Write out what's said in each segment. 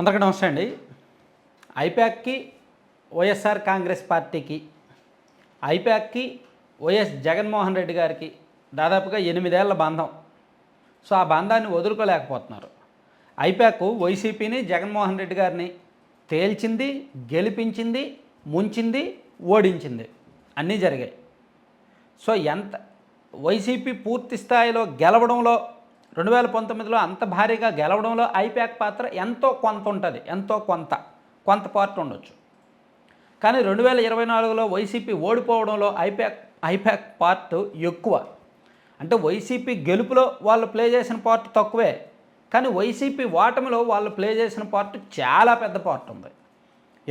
అందరికీ నమస్తే అండి. ఐపాక్కి వైఎస్ఆర్ కాంగ్రెస్ పార్టీకి ఐపాక్కి వైఎస్ జగన్మోహన్ రెడ్డి గారికి దాదాపుగా ఎనిమిదేళ్ళ బంధం. సో ఆ బంధాన్ని వదులుకోలేకపోతున్నారు. ఐపాక్ వైసీపీని జగన్మోహన్ రెడ్డి గారిని తేల్చింది గెలిపించింది ముంచింది ఓడించింది. అన్నీ జరిగాయి. సో ఎంత వైసీపీ పూర్తి స్థాయిలో గెలవడంలో రెండు వేల పంతొమ్మిదిలో అంత భారీగా గెలవడంలో ఐపాక్ పాత్ర ఎంతో కొంత ఉంటుంది ఎంతో కొంత కొంత పార్ట్ ఉండొచ్చు. కానీ రెండు వేల ఇరవై నాలుగులో వైసీపీ ఓడిపోవడంలో ఐపాక్ ఐపాక్ పార్ట్ ఎక్కువ. అంటే వైసీపీ గెలుపులో వాళ్ళు ప్లే చేసిన పార్ట్ తక్కువే కానీ వైసీపీ ఓటమిలో వాళ్ళు ప్లే చేసిన పార్ట్ చాలా పెద్ద పార్ట్ ఉంది.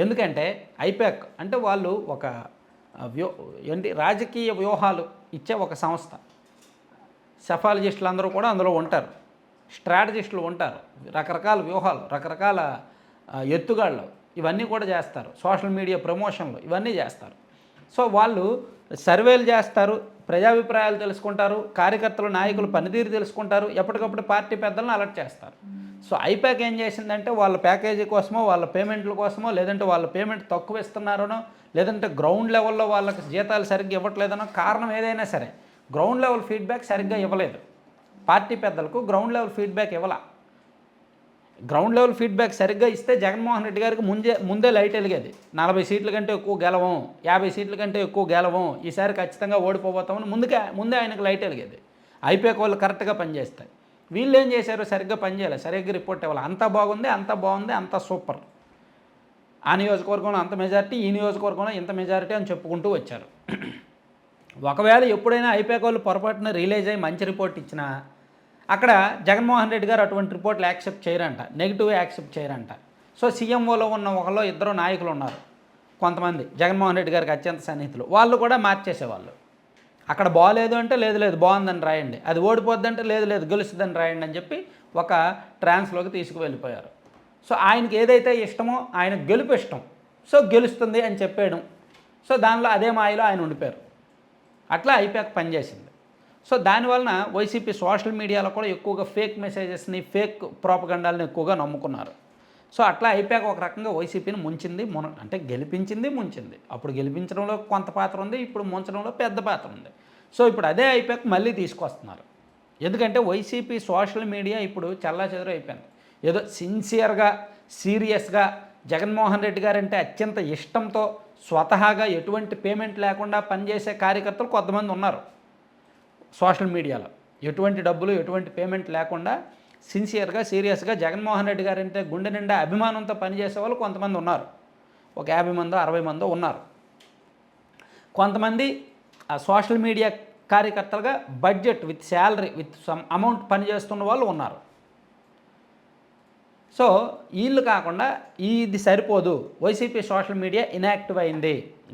ఎందుకంటే ఐపాక్ అంటే వాళ్ళు ఒక వ్యూ ఏంటి రాజకీయ వ్యూహాలు ఇచ్చే ఒక సంస్థ. సెఫాలజిస్టులు అందరూ కూడా అందులో ఉంటారు. స్ట్రాటజిస్టులు ఉంటారు. రకరకాల వ్యూహాలు రకరకాల ఎత్తుగాళ్ళు ఇవన్నీ కూడా చేస్తారు. సోషల్ మీడియా ప్రమోషన్లు ఇవన్నీ చేస్తారు. సో వాళ్ళు సర్వేలు చేస్తారు ప్రజాభిప్రాయాలు తెలుసుకుంటారు కార్యకర్తలు నాయకులు పనితీరు తెలుసుకుంటారు ఎప్పటికప్పుడు పార్టీ పెద్దలను అలర్ట్ చేస్తారు. సో ఐపాక్ ఏం చేసిందంటే వాళ్ళ ప్యాకేజీ కోసమో వాళ్ళ పేమెంట్ల కోసమో లేదంటే వాళ్ళ పేమెంట్ తక్కువ ఇస్తున్నారనో లేదంటే గ్రౌండ్ లెవెల్లో వాళ్ళకి జీతాలు సరిగ్గా ఇవ్వట్లేదనో కారణం ఏదైనా సరే గ్రౌండ్ లెవెల్ ఫీడ్బ్యాక్ సరిగ్గా ఇవ్వలేదు. పార్టీ పెద్దలకు గ్రౌండ్ లెవెల్ ఫీడ్బ్యాక్ ఇవ్వాల. గ్రౌండ్ లెవెల్ ఫీడ్బ్యాక్ సరిగ్గా ఇస్తే జగన్మోహన్ రెడ్డి గారికి ముందే ముందే లైట్ వెలిగేది. నలభై సీట్ల కంటే ఎక్కువ గెలవం యాభై సీట్ల కంటే ఎక్కువ గెలవం ఈసారి ఖచ్చితంగా ఓడిపోబోతామని ముందుకే ముందే ఆయనకు లైట్ వెలిగేది. ఐపీఎక్ వాళ్ళు కరెక్ట్గా పనిచేస్తాయి. వీళ్ళు ఏం చేశారు? సరిగ్గా పనిచేయాలి సరిగ్గా రిపోర్ట్ ఇవ్వాలి. అంత బాగుంది అంత బాగుంది అంత సూపర్. ఆ నియోజకవర్గంలో అంత మెజారిటీ ఈ నియోజకవర్గంలో ఇంత మెజారిటీ అని చెప్పుకుంటూ వచ్చారు. ఒకవేళ ఎప్పుడైనా ఐపాక్ వాళ్ళు పొరపాటున రిలీజ్ అయ్యి మంచి రిపోర్ట్ ఇచ్చినా అక్కడ జగన్మోహన్ రెడ్డి గారు అటువంటి రిపోర్ట్లు యాక్సెప్ట్ చేయరంట నెగిటివ్ యాక్సెప్ట్ చేయరంట. సో సీఎంఓలో ఉన్న ఒకళ్ళు ఇద్దరు నాయకులు ఉన్నారు కొంతమంది జగన్మోహన్ రెడ్డి గారికి అత్యంత సన్నిహితులు. వాళ్ళు కూడా మార్చేసేవాళ్ళు. అక్కడ బాగాలేదు అంటే లేదు లేదు బాగుందని రాయండి. అది ఓడిపోద్దంటే లేదు లేదు గెలుస్తుందని రాయండి అని చెప్పి ఒక ట్రాన్స్లోకి తీసుకువెళ్ళిపోయారు. సో ఆయనకి ఏదైతే ఇష్టమో ఆయన గెలుపు ఇష్టం. సో గెలుస్తుంది అని చెప్పేయడం. సో దానిలో అదే మాయలో ఆయన ఉండిపోయారు. అట్లా ఐపాక్ పనిచేసింది. సో దానివలన వైసీపీ సోషల్ మీడియాలో కూడా ఎక్కువగా ఫేక్ మెసేజెస్ని ఫేక్ ప్రాపగండాలను ఎక్కువగా నమ్ముకున్నారు. సో అట్లా ఐపాక్ ఒక రకంగా వైసీపీని ముంచింది మున అంటే గెలిపించింది ముంచింది. అప్పుడు గెలిపించడంలో కొంత పాత్ర ఉంది ఇప్పుడు ముంచడంలో పెద్ద పాత్ర ఉంది. సో ఇప్పుడు అదే ఐపాక్ మళ్ళీ తీసుకొస్తున్నారు. ఎందుకంటే వైసీపీ సోషల్ మీడియా ఇప్పుడు చల్లా చెదరు అయిపోయింది. ఏదో సిన్సియర్గా సీరియస్గా జగన్మోహన్ రెడ్డి గారు అంటే అత్యంత ఇష్టంతో స్వతహాగా ఎటువంటి పేమెంట్ లేకుండా పనిచేసే కార్యకర్తలు కొంతమంది ఉన్నారు సోషల్ మీడియాలో. ఎటువంటి డబ్బులు ఎటువంటి పేమెంట్ లేకుండా సిన్సియర్గా సీరియస్గా జగన్మోహన్ రెడ్డి గారు అంటే గుండె నిండా అభిమానంతో పనిచేసే వాళ్ళు కొంతమంది ఉన్నారు. ఒక యాభై మందో అరవై మందో ఉన్నారు. కొంతమంది ఆ సోషల్ మీడియా కార్యకర్తలుగా budget with salary with some amount పనిచేస్తున్న వాళ్ళు ఉన్నారు. సో వీళ్ళు కాకుండా ఇది సరిపోదు. వైసీపీ సోషల్ మీడియా ఇనాక్టివ్ అయింది.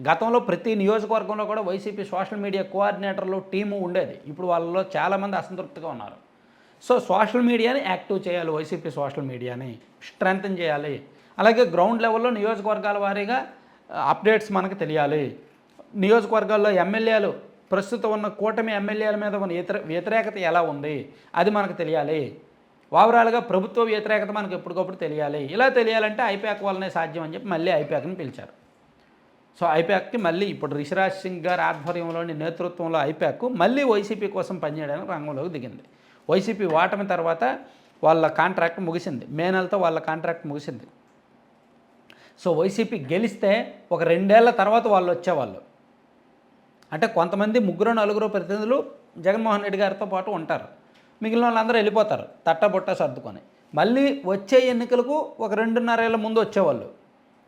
గతంలో ప్రతి నియోజకవర్గంలో కూడా వైసీపీ సోషల్ మీడియా కోఆర్డినేటర్లు టీము ఉండేది. ఇప్పుడు వాళ్ళలో చాలామంది అసంతృప్తిగా ఉన్నారు. సో సోషల్ మీడియాని యాక్టివ్ చేయాలి వైసీపీ సోషల్ మీడియాని స్ట్రెంగ్తన్ చేయాలి. అలాగే గ్రౌండ్ లెవెల్లో నియోజకవర్గాల వారీగా అప్డేట్స్ మనకు తెలియాలి. నియోజకవర్గాల్లో ఎమ్మెల్యేలు ప్రస్తుతం ఉన్న కూటమి ఎమ్మెల్యేల మీద ఉన్న ఇతర వ్యతిరేకత ఎలా ఉంది? అది మనకు తెలియాలి. ఓవరాల్గా ప్రభుత్వ వ్యతిరేకత మనకు ఎప్పటికప్పుడు తెలియాలి. ఇలా తెలియాలంటే ఐపాక్ వల్లనే సాధ్యం అని చెప్పి మళ్ళీ ఐపాక్ని పిలిచారు. సో ఐపాక్కి మళ్ళీ ఇప్పుడు రిషిరాజ్ సింగ్ గారి ఆధ్వర్యంలోని నేతృత్వంలో ఐపాక్ మళ్ళీ వైసీపీ కోసం పనిచేయడానికి రంగంలోకి దిగింది. వైసీపీ ఓటమి తర్వాత వాళ్ళ కాంట్రాక్ట్ ముగిసింది. మే నెలతో వాళ్ళ కాంట్రాక్ట్ ముగిసింది. సో వైసీపీ గెలిస్తే ఒక రెండేళ్ళ తర్వాత వాళ్ళు వచ్చేవాళ్ళు. అంటే కొంతమంది ముగ్గురు నలుగురు ప్రతినిధులు జగన్మోహన్ రెడ్డి గారితో పాటు ఉంటారు. మిగిలిన వాళ్ళందరూ వెళ్ళిపోతారు తట్టబుట్ట సర్దుకొని. మళ్ళీ వచ్చే ఎన్నికలకు ఒక రెండున్నరేళ్ళ ముందు వచ్చేవాళ్ళు.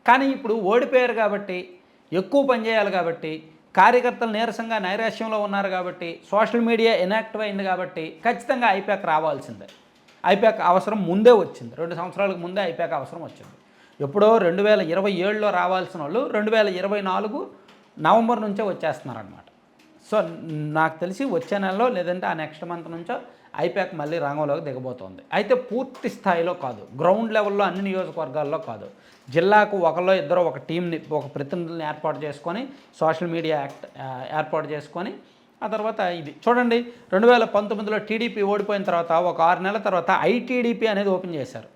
కానీ ఇప్పుడు ఓడిపోయారు కాబట్టి ఎక్కువ పని చేయాలి కాబట్టి కార్యకర్తలు నీరసంగా నైరాశ్యంలో ఉన్నారు కాబట్టి సోషల్ మీడియా ఇనాక్టివ్ అయింది కాబట్టి ఖచ్చితంగా ఐపాక్ రావాల్సిందే. ఐపాక్ అవసరం ముందే వచ్చింది. రెండు సంవత్సరాలకు ముందే ఐపాక్ అవసరం వచ్చింది. ఎప్పుడో రెండు వేల ఇరవై ఏడులో రావాల్సిన వాళ్ళు రెండు వేల ఇరవై నాలుగు నవంబర్ నుంచే వచ్చేస్తున్నారనమాట సో నాకు తెలిసి వచ్చే నెలలో లేదంటే ఆ నెక్స్ట్ మంత్ నుంచో ఐపాక్ మళ్ళీ రంగంలోకి దిగబోతోంది. అయితే పూర్తి స్థాయిలో కాదు. గ్రౌండ్ లెవెల్లో అన్ని నియోజకవర్గాల్లో కాదు. జిల్లాకు ఒకలో ఇద్దరు ఒక టీంని ఒక ప్రతినిధులను ఏర్పాటు చేసుకొని సోషల్ మీడియా యాక్ట్ ఏర్పాటు చేసుకొని ఆ తర్వాత ఇది. చూడండి రెండు వేల పంతొమ్మిదిలో టీడీపీ ఓడిపోయిన తర్వాత ఒక ఆరు నెలల తర్వాత ఐటీడీపీ అనేది ఓపెన్ చేశారు.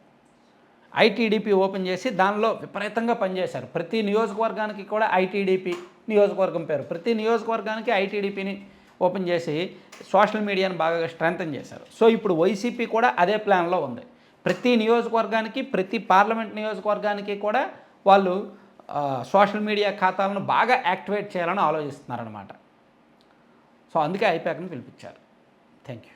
ఐటీడీపీ ఓపెన్ చేసి దానిలో విపరీతంగా పనిచేశారు. ప్రతి నియోజకవర్గానికి కూడా ఐటీడీపీ నియోజకవర్గం పేరు. ప్రతి నియోజకవర్గానికి ఐటీడీపీని ఓపెన్ చేసి సోషల్ మీడియాను బాగా స్ట్రెంగ్తన్ చేశారు. సో ఇప్పుడు వైసీపీ కూడా అదే ప్లాన్లో ఉంది. ప్రతి నియోజకవర్గానికి ప్రతి పార్లమెంట్ నియోజకవర్గానికి కూడా వాళ్ళు సోషల్ మీడియా ఖాతాలను బాగా యాక్టివేట్ చేయాలని ఆలోచిస్తున్నారనమాట సో అందుకే ఐపాక్ని పిలిపించారు. Thank you